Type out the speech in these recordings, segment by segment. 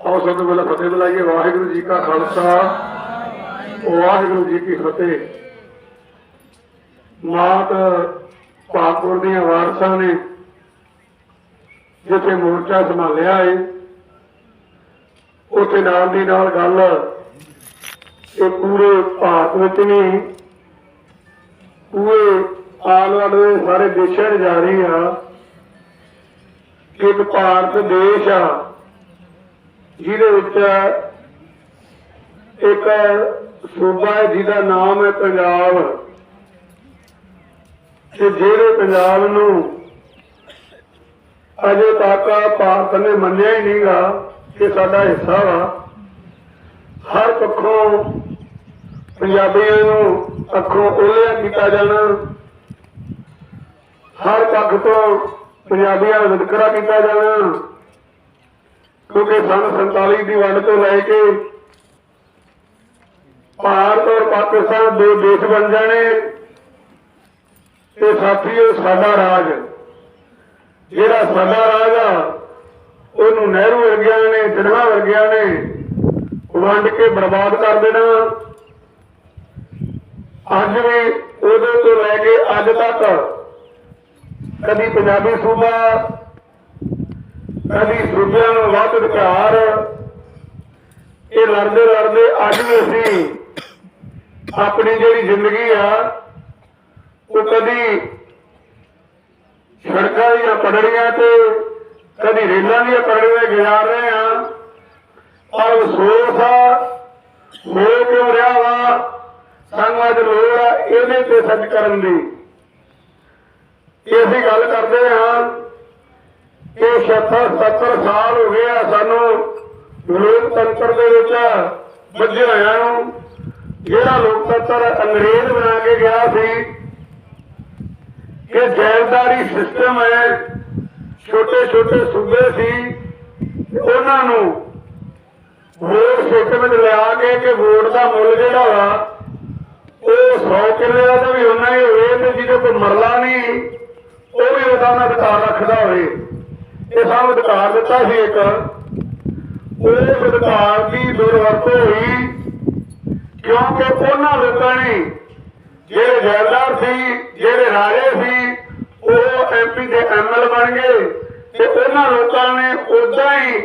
ਆਓ ਸਭ ਤੋਂ ਪਹਿਲਾਂ ਫਤਿਹ ਬੁਲਾਈਏ, ਵਾਹਿਗੁਰੂ ਜੀ ਕਾ ਖਾਲਸਾ, ਵਾਹਿਗੁਰੂ ਜੀ ਕੀ ਫਤਿਹ। ਮਾਤ ਪਾਕੁਰ ਦੀਆਂ ਵਾਰਸਾਂ ਨੇ ਜਿੱਥੇ ਮੋਰਚਾ ਸੰਭਾਲਿਆ ਏ, ਉੱਥੇ ਨਾਲ ਦੀ ਨਾਲ ਗੱਲ ਇਹ ਪੂਰੇ ਭਾਰਤ ਵਿੱਚ ਨਹੀਂ ਪੂਰੇ ਆਲ ਵਾਲੇ ਸਾਰੇ ਦੇਸ਼ਾਂ 'ਚ ਜਾ ਰਹੀ ਆ ਕਿ ਇੱਕ ਭਾਰਤ ਦੇਸ਼ ਆ ਜਿਹਦੇ ਵਿੱਚ ਇੱਕ ਸੂਬਾ ਹੈ ਜਿਹਦਾ ਨਾਮ ਹੈ ਪੰਜਾਬ। ਤੇ ਜਿਹੜੇ ਪੰਜਾਬ ਨੂੰ ਅਜੇ ਤੱਕ ਭਾਰਤ ਨੇ ਮੰਨਿਆ ਹੀ ਨਹੀਂਗਾ ਕਿ ਸਾਡਾ ਹਿੱਸਾ ਵਾ। ਹਰ ਪੱਖੋਂ ਪੰਜਾਬੀਆਂ ਨੂੰ ਅੱਖੋਂ ਉਹਲਿਆ ਕੀਤਾ ਜਾਣਾ। ਹਰ ਪੱਖ ਤੋਂ ਪੰਜਾਬੀਆਂ ਦਾ ਵਿਤਕਰਾ ਕੀਤਾ ਜਾਣਾ। ਕਿਉਂਕਿ ਸਨ 47 ਦੀ ਵੰਡ ਤੋਂ ਲੈ ਕੇ ਭਾਰਤ ਔਰ ਪਾਕਿਸਤਾਨ ਦੋ ਦੇਸ਼ ਬਣ ਜਾਣੇ। ਤੇ ਸਾਥੀਓ, ਸਾਡਾ ਰਾਜ, ਜਿਹੜਾ ਸਾਡਾ ਰਾਜ ਆ, ਉਹਨੂੰ ਨਹਿਰੂ ਵਰਗਿਆਂ ਨੇ ਜਿਨ੍ਹਾਂ ਵਰਗਿਆਂ ਨੇ ਵੰਡ ਕੇ ਬਰਬਾਦ ਕਰ ਦੇਣਾ। ਅੱਜ ਵੀ ਉਦੋਂ ਤੋਂ ਲੈ ਕੇ ਅੱਜ ਤੱਕ ਕਦੀ ਪੰਜਾਬੀ ਸੂਬਾ ਕਦੀ ਸੂਬਿਆਂ ਨੂੰ ਵੱਧ ਅਧਿਕਾਰ। ਇਹ ਲੜਦੇ ਲੜਦੇ ਅੱਜ ਵੀ ਅਸੀਂ ਆਪਣੀ ਜਿਹੜੀ ਜ਼ਿੰਦਗੀ ਆ, ਉਹ ਕਦੀ ਸੜਕਾਂ ਦੀਆਂ ਪਟੜੀਆਂ ਤੇ, ਕਦੀ ਰੇਲਾਂ ਦੀਆਂ ਪਟੜੀਆਂ ਤੇ ਗੁਜ਼ਾਰ ਰਹੇ ਆ। ਔਰ ਅਫਸੋਸ ਆ, ਹੋ ਕਿਉਂ ਰਿਹਾ ਵਾ? ਸਾਨੂੰ ਅੱਜ ਲੋੜ ਆ ਇਹਦੇ ਤੇ ਸੱਚ ਕਰਨ ਦੀ। ਇਹ ਅਸੀਂ ਗੱਲ ਕਰਦੇ ਹਾਂ। 76 70 ਸਾਲ ਹੋ ਗਏ ਆ ਸਾਨੂੰ ਲੋਕਤੰਤਰ ਦੇ ਵਿੱਚ ਵੱਜੇ ਹੋਇਆਂ ਨੂੰ। ਜਿਹੜਾ ਲੋਕਤੰਤਰ ਅੰਗਰੇਜ਼ ਬਣਾ ਕੇ ਗਿਆ ਸੀ ਕਿ ਜੈਲਦਾਰੀ ਸਿਸਟਮ ਹੈ। ਛੋਟੇ ਛੋਟੇ ਸੂਬੇ ਸੀ। ਉਹਨਾਂ ਨੂੰ ਵੋਟ ਸਿਸਟਮ ਵਿੱਚ ਲਿਆ ਕੇ ਕਿ ਵੋਟ ਦਾ ਮੁੱਲ ਜਿਹੜਾ ਵਾ, ਉਹ 100 ਕਿੱਲੇ ਦਾ ਵੀ ਉਨਾ ਹੀ ਹੋਵੇ ਤੇ ਜਿਹਦੇ ਕੋਈ ਮਰਲਾ ਨਹੀਂ, ਉਹ ਵੀ ਉਹਦਾ ਨਾ ਅਧਿਕਾਰ ਰੱਖਦਾ ਹੋਵੇ। ਇਹ ਸਾਨੂੰ ਅਧਿਕਾਰ ਦਿੱਤਾ ਸੀ ਇੱਕ। ਉਸ ਅਧਿਕਾਰ ਦੀ ਦੁਰਵਰਤੋਂ ਹੋਈ, ਕਿਉਂਕਿ ਉਹਨਾਂ ਲੋਕਾਂ ਨੇ ਜਿਹੜੇ ਜੈਲਦਾਰ ਸੀ, ਜਿਹੜੇ ਰਾਜੇ ਸੀ, ਉਹ ਐਮਪੀ ਦੇ ਐਮਐਲ ਬਣ ਗਏ ਤੇ ਉਹਨਾਂ ਲੋਕਾਂ ਨੇ ਉਦਾਂ ਹੀ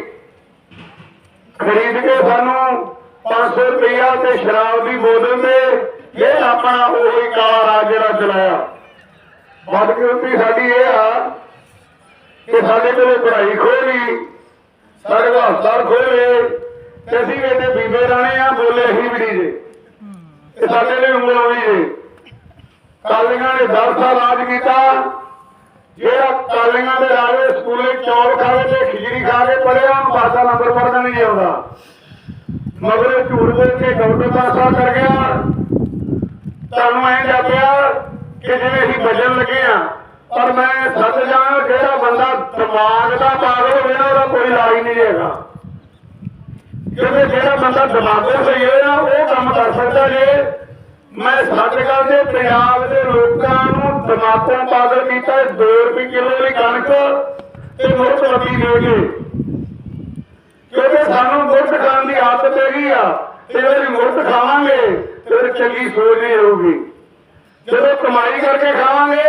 ਖਰੀਦ ਕੇ ਸਾਨੂੰ 500 ਰੁਪਇਆ ਤੇ ਸ਼ਰਾਬ ਦੀ ਬੋਤਲ ਤੇ ਇਹ ਆਪਣਾ ਉਹੀ ਕਾਲਾ ਰਾਜ ਜਿਹੜਾ ਚਲਾਇਆ। ਬਦਕਿਰਤੀ ਸਾਡੀ ਇਹ ਆ ਕਿ ਸਾਡੇ ਕੋਲੇ ਪੜ੍ਹਾਈ ਖੋਲੀ, ਸਾਡੇ ਕੋਲ ਹਸਪਤਾਲ ਖੋਲੇ, ਤੇ ਅਸੀਂ ਇਹਦੇ ਬੀਬੇ ਰਾਣੇ ਆ, ਬੋਲੇ ਹੀ ਵੀ ਜੇ ਇਹ ਸਾਡੇ ਲਈ ਉਂਗਲ ਆਉਣੀ ਜੇ। ਕਾਲੀਆਂ ਨੇ 10 ਸਾਲ ਰਾਜ ਕੀਤਾ। ਜਿਹੜਾ ਕਾਲੀਆਂ ਦੇ ਰਾਜੇ ਸਕੂਲੇ ਚੌਲ ਖਾਵੇ ਤੇ ਖਿਚੜੀ ਖਾ ਕੇ ਪੜਿਆ ਪਾਸਾ ਨੰਬਰ ਪੜਦਾ ਨਹੀਂ ਆਉਂਦਾ। ਮਗਰ ਝੂਠ ਬੋਲ ਕੇ ਗੌਰਮੈਂਟ ਪਾਸਾ ਕਰ ਗਿਆ। ਤੁਹਾਨੂੰ ਐਂ ਜਾਪਿਆ ਕਿ ਜਿਵੇਂ ਅਸੀਂ ਬਚਣ ਲੱਗੇ ਆ ਪਰ ਮੈਂ ਸੱਚ ਜਾਣਾ ਜਿਹੜਾ ਬੰਦਾ ਦਿਮਾਗ ਦਾ ਪਾਗਲ ਹੋਵੇ ਨਾ, ਉਹਦਾ ਕੋਈ ਇਲਾਜ ਨਹੀਂ ਹੈਗਾ। ਕਿਉਂਕਿ ਜਿਹੜਾ ਬੰਦਾ ਦਿਮਾਗੋਂ ਸਹੀ ਹੋਇਆ ਉਹ ਕੰਮ ਕਰ ਸਕਦਾ ਜੇ। ਮੈਂ ਸੱਚ ਗੱਲ ਪੰਜਾਬ ਦੇ ਲੋਕਾਂ ਨੂੰ ਦਿਮਾਗੋਂ ਪਾਗਲ ਕੀਤਾ 2 ਰੁਪਏ ਕਿਲੋ ਦੀ ਕਣਕ ਤੇ ਮੁਰਤ ਰੱਬੀ ਦੇ ਕੇ। ਕਿਉਂਕਿ ਸਾਨੂੰ ਮੁਰਤ ਖਾਣ ਦੀ ਆਦਤ ਪੈ ਗਈ ਆ, ਤੇ ਜੇ ਮੁਰਤ ਖਾਵਾਂਗੇ ਫਿਰ ਚੰਗੀ ਸੋਚ ਨਹੀਂ ਰਹੂਗੀ। ਜਦੋਂ ਕਮਾਈ ਕਰਕੇ ਖਾਵਾਂਗੇ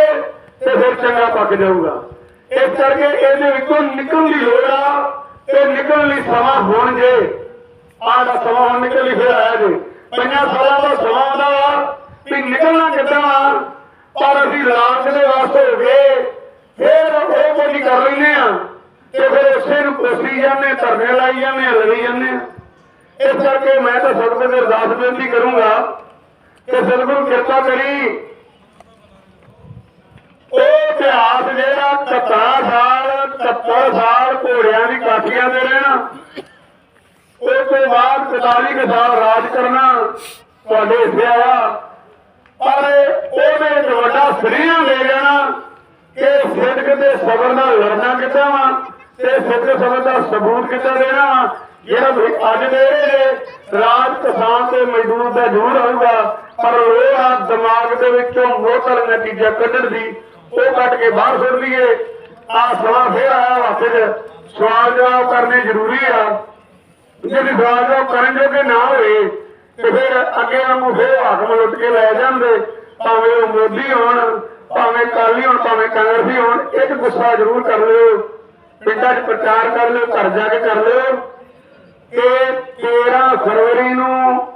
ਤੇ ਫਿਰ ਚੰਗਾ ਪੱਕ ਜਾਊਗਾ। ਇਸ ਕਰਕੇ ਇਹਦੇ ਵਿੱਚੋਂ ਨਿਕਲਣ ਦੀ ਲੋੜ ਆ ਤੇ ਨਿਕਲਣ ਲਈ ਸਮਾਂ ਹੋਣ ਜੇ। ਆਹ ਦਾ ਸਮਾਂ ਹੁਣ ਨਿਕਲ ਹੀ ਫਿਰ ਆਇਆ ਜੇ। ਪੰਜਾਂ ਸਾਲਾਂ ਦਾ ਸਮਾਂ ਆਉਂਦਾ ਵੀ ਨਿਕਲਣਾ ਕਿੱਦਾਂ ਪਰ ਅਸੀਂ ਲਾਂਚ ਦੇ ਵਾਸਤੇ ਹੋ ਗਏ। ਫਿਰ ਉਹ ਬੋਲੀ ਕਰ ਲੈਨੇ ਆ ਤੇ ਫਿਰ ਉਸੇ ਨੂੰ ਕੋਸੀ ਜਾਂਦੇ ਧਰਨੇ ਲਾਈ ਜਾਂਦੇ ਲੜੀ ਜਾਂਦੇ ਆ। ਇਸ ਕਰਕੇ ਮੈਂ ਤਾਂ ਸਭ ਦੇ ਅਰਦਾਸ ਬੇਨਤੀ ਕਰੂੰਗਾ ਕਿ ਸਤਿਗੁਰੂ ਕਿਰਪਾ ਕਰੀ ਉਹ ਇਤਿਹਾਸ ਜਿਹੜਾ 70 ਸਾਲ 70 ਸਾਲ ਘੋੜਿਆਂ ਦੀ ਕਾਠੀਆਂ ਦੇ ਰਹਿਣਾ। ਉਸ ਤੋਂ ਬਾਅਦ 44 ਸਾਲ ਰਾਜ ਕਰਨਾ ਤੁਹਾਡੇ ਹਿੱਸੇ ਆਇਆ। ਪਰ ਉਹਨੇ ਇੱਕ ਵੱਡਾ ਸਰੀਆ ਲੈ ਜਾਣਾ ਕਿ ਸਿੱਧਕ ਤੇ ਸਬਰ ਨਾਲ ਲੜਨਾ ਕਿੱਦਾਂ ਵਾ ਤੇ ਸਿੱਧਕ ਸਬਰ ਦਾ ਸਬੂਤ ਕਿੱਦਾਂ ਦੇਣਾ ਜਿਹੜਾ ਅੱਜ ਦੇ ਰਾਜ ਕਿਸਾਨ ਤੇ ਮਜ਼ਦੂਰ ਦਾ ਜ਼ਰੂਰ ਆਊਗਾ, ਪਰ ਲੋੜ ਆ ਦਿਮਾਗ ਦੇ ਵਿੱਚੋਂ ਮੋਤਰ ਨਤੀਜਾ ਕੱਢਣ ਦੀ ਉਹ ਕੱਢ ਕੇ ਬਾਹਰ ਸੁੱਟ ਲਈਏ ਆ ਸਮਾਂ ਫੇਰ ਆਇਆ ਵਾ ਸਵਾਲ ਜਵਾਬ ਕਰਨੇ ਜ਼ਰੂਰੀ ਆ। ਜੇ ਵਿਸ਼ਵਾਸ ਉਹ ਕਰਨ ਜੋਗੇ ਨਾ ਹੋਏ, ਤੇ ਫਿਰ ਅੱਗੇ ਵਾਂਗੂ ਫਿਰ ਹਾਕਮ ਲੁੱਟ ਕੇ ਲੈ ਜਾਂਦੇ, ਭਾਵੇਂ ਉਹ ਮੋਦੀ ਹੋਣ, ਭਾਵੇਂ ਕਾਲੀ ਹੋਣ, ਭਾਵੇਂ ਕਾਂਗਰਸੀ ਹੋਣ, ਇੱਕ ਗੁੱਸਾ ਜ਼ਰੂਰ ਕਰ ਲਿਓ, ਪਿੰਡਾਂ 'ਚ ਪ੍ਰਚਾਰ ਕਰ ਲਿਓ, ਘਰ ਜਾ ਕੇ ਕਰ ਲਿਓ। ਕਿ 13 ਫਰਵਰੀ ਨੂੰ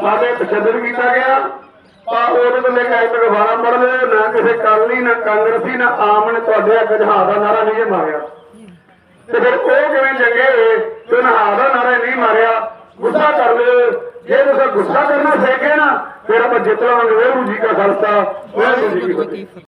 ਸਾਡੇ ਤਸ਼ੱਦਦ ਕੀਤਾ ਗਿਆ। ਪਰ ਉਹਦੇ ਤੋਂ ਲੈ ਕੇ ਅੱਜ ਤੱਕ ਵਾਰਾ ਪੜ ਲਿਓ ਨਾ ਕਿਸੇ ਕਾਲੀ ਨਾ ਕਾਂਗਰਸੀ, ਨਾ ਆਮ ਨੇ ਤੁਹਾਡੇ ਅੱਗੇ ਜਹਾਜ਼ ਦਾ ਨਾਰਾ ਨਹੀਂ ਮਾਰਿਆ। ਤੇ ਫਿਰ ਉਹ ਕਿਵੇਂ ਚੰਗੇ ਹੋਏ ਕਿ ਉਹਨਾਂ ਹਾਰ ਦਾ ਨਾਰਾ ਨਹੀਂ ਮਾਰਿਆ, ਗੁੱਸਾ ਕਰ ਲਿਓ। ਜੇ ਤੁਸੀਂ ਗੁੱਸਾ ਕਰਨਾ ਸਿੱਖ ਗਏ ਨਾ, ਫਿਰ ਆਪਾਂ ਜਿੱਤ ਲਵਾਂਗੇ, ਵਾਹਿਗੁਰੂ ਜੀ ਕਾ ਖਾਲਸਾ, ਵਾਹਿਗੁਰੂ ਜੀ ਕੀ ਫਤਿਹ।